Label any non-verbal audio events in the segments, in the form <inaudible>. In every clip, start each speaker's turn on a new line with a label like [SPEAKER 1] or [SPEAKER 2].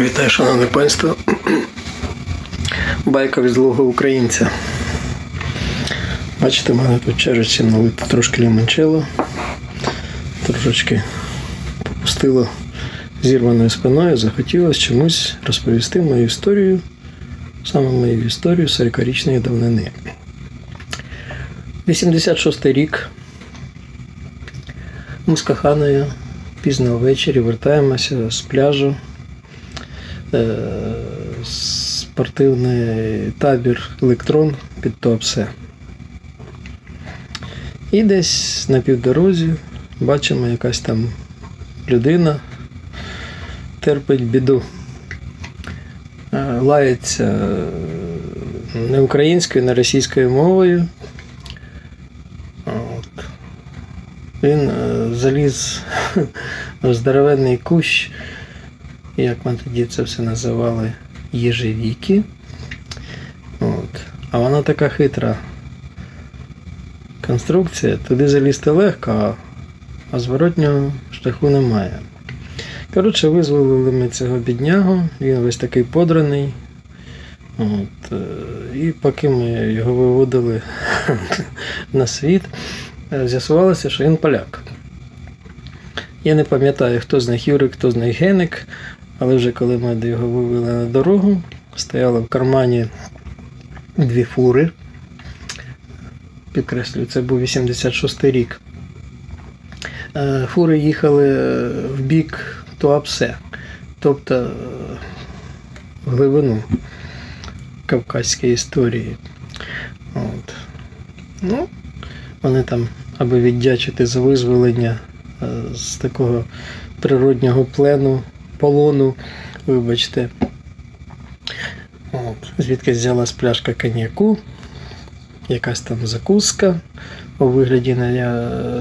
[SPEAKER 1] Вітаю, шановне панство. Байка від злого українця. Бачите, в мене тут чарочці налито трошки лімончело. Трошечки попустило зірваною спиною. Захотілося чомусь розповісти мою історію, саме мою історію 40-річної давнини. 86 рік. Ми з коханою пізно ввечері вертаємося з пляжу. Е, спортивний табір Електрон під Туапсе. І десь на півдорозі бачимо якась там людина терпить біду. Е, Лається е, не українською, не російською мовою. От. Він заліз <laughs> в здоровенний кущ, як ми тоді це все називали, їжевіки. От. А вона така хитра конструкція, туди залізти легко, а, а зворотнього шляху немає. Коротше, визволили ми цього біднягу, він весь такий подраний. От, е, і поки ми його виводили <laughs> на світ, е, з'ясувалося, що він поляк. Я не пам'ятаю, хто з них Юрик, хто з них Геник, але вже коли ми його вивели на дорогу, стояли в кармані дві фури. Підкреслюю, це був 86 рік. Е, Фури їхали в бік Туапсе, тобто е, в глибину кавказької історії. От. Ну, вони там, аби віддячити за визволення е, з такого природнього плену, полону, вибачте. От. Звідки взялась пляшка коньяку, якась там закуска у вигляді на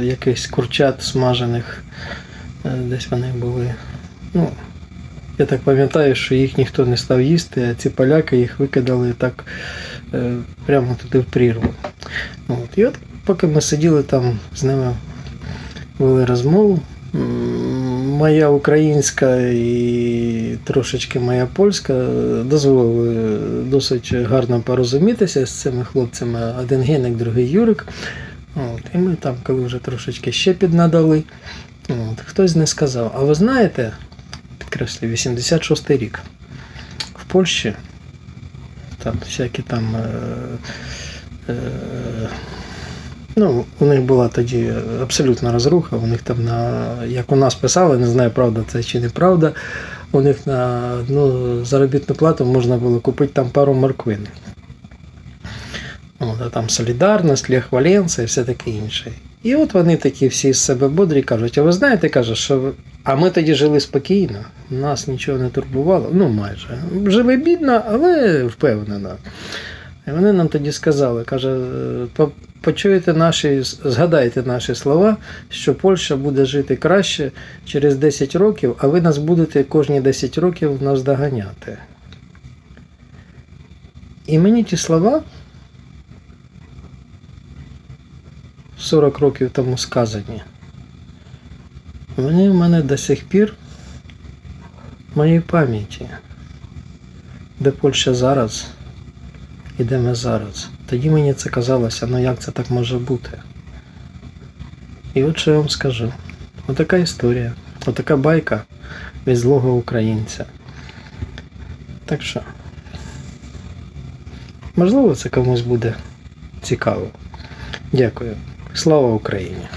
[SPEAKER 1] якихось курчат смажених. Е, Десь вони були. Ну, я так пам'ятаю, що їх ніхто не став їсти, а ці поляки їх викидали так е, прямо туди в прірву. От. І от поки ми сиділи там з ними, вели розмову, моя українська і трошечки моя польська дозволили досить гарно порозумітися з цими хлопцями. Один Геник, другий Юрик. От. І ми там, коли вже трошечки ще піднадали, от, хтось не сказав, а ви знаєте, підкреслюю, 86 рік. В Польщі там всякі там. Е, е, ну, у них була тоді абсолютна розруха. У них там на, як у нас писали, не знаю, правда це чи неправда. У них на одну заробітну плату можна було купити там пару морквин. От, там солідарність, Лех Валенса і все таке інше. І от вони такі всі з себе бодрі кажуть, а ви знаєте, каже, що а ми тоді жили спокійно, нас нічого не турбувало, ну майже. Жили бідно, але впевнено. І вони нам тоді сказали, каже, «Е, почуєте наші, згадайте наші слова, що Польща буде жити краще через 10 років, а ви нас будете кожні 10 років наздоганяти. І мені ті слова 40 років тому сказані. Вони в мене до сих пір в моїй пам'яті. Де Польща зараз і ми зараз. Тоді мені це казалося, ну як це так може бути? І от що я вам скажу. Отака історія, отака байка від злого українця. Так що, можливо, це комусь буде цікаво. Дякую. Слава Україні!